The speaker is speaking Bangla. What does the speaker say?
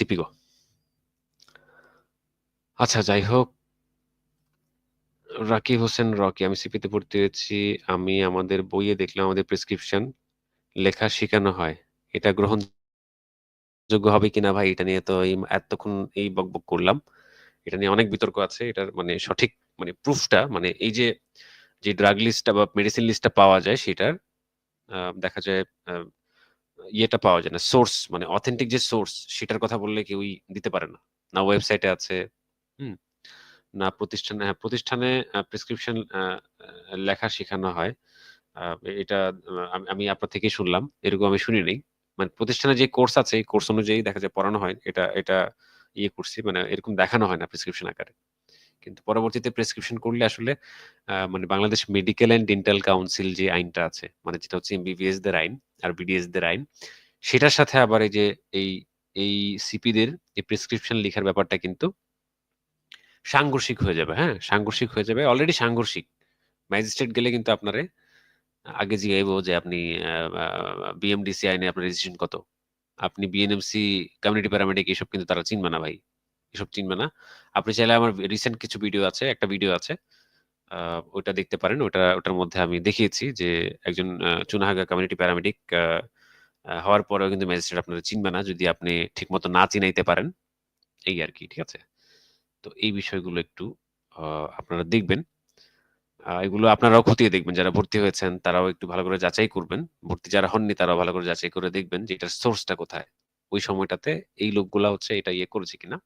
সিপি গো। আচ্ছা যাই হোক রাকিব হোসেন রকি, আমি সিপিতে ভর্তি হয়েছি। আমি আমাদের বইয়ে দেখলাম আমাদের প্রেসক্রিপশন লেখা শেখানো হয়। এটা গ্রহণযোগ্য হবে কিনা ভাই এটা নিয়ে তো এই এতক্ষণ এই বকবক করলাম। এটা নিয়ে অনেক বিতর্ক আছে। এটার মানে সঠিক মানে প্রুফটা মানে এই যে, যে ড্রাগ লিস্টটা বা মেডিসিন লিস্টটা পাওয়া যায় সেটার দেখা যায় ইয়েটা পাওয়া যায় না। সোর্স মানে অথেন্টিক যে সোর্স সেটার কথা বললে কেউই দিতে পারে না। না ওয়েবসাইটে আছে, হুম? না প্রতিষ্ঠানে হ্যাঁ, প্রতিষ্ঠানে প্রেসক্রিপশন লেখা শেখানো হয়। এটা আমি আপনার থেকেই শুনলাম। এরকম আমি শুনি নেই মানে প্রতিষ্ঠানে যে কোর্স আছে এই কোর্স অনুযায়ী দেখা যায় পড়ানো হয়। এটা এটা ইয়ে করছি মানে এরকম দেখানো হয় না প্রেসক্রিপশন আকারে। কিন্তু পরবর্তীতে প্রেসক্রিপশন করলে আসলে মানে Bangladesh medical and dental council যে আইনটা আছে, মানে যেটা হচ্ছে এমবিবিএস দের আইন আর বিডিএস দের আইন, সেটার সাথে আবার এই যে এই এই সিপিদের এই প্রেসক্রিপশন লিখার ব্যাপারটা কিন্তু সাংঘর্ষিক হয়ে যাবে, হ্যাঁ? সাংঘর্ষিক হয়ে যাবে। অলরেডি সাংঘর্ষিক। ম্যাজিস্ট্রেট গেলে কিন্তু আপনারে আগে জিগাইবো যে আপনি বিএমডিসি আইনে আপনার রেজিস্ট্রেশন কত? আপনি বিএনএমসি কমিউনিটি প্যারামেডিক এসব কিন্তু তারা চিনবে না ভাই। এসব চিনবে না। আপনি চাইলে আমার রিসেন্ট কিছু ভিডিও আছে, একটা ভিডিও আছে। আ ওইটা দেখতে পারেন। ওটা ওটার মধ্যে আমি দেখিয়েছি যে একজন চুনাহাগা কমিউনিটি প্যারামেডিক হওয়ার পরেও কিন্তু ম্যাজিস্ট্রেট আপনারা চিনবে না যদি আপনি ঠিকমতো না চিনাইতে পারেন। এই আর কি ঠিক আছে? তো এই বিষয়গুলো একটু আপনারা দেখবেন। এগুলো আপনারাও খতিয়ে দেখবেন। যারা ভর্তি হয়েছেন তারাও একটু ভালো করে যাচাই করবেন। ভর্তি যারা হননি তারাও ভালো করে যাচাই করে দেখবেন যে এটার সোর্সটা কোথায়? ওই সময়টাতে এই লোকগুলা হচ্ছে এটা ইয়ে করেছে কিনা?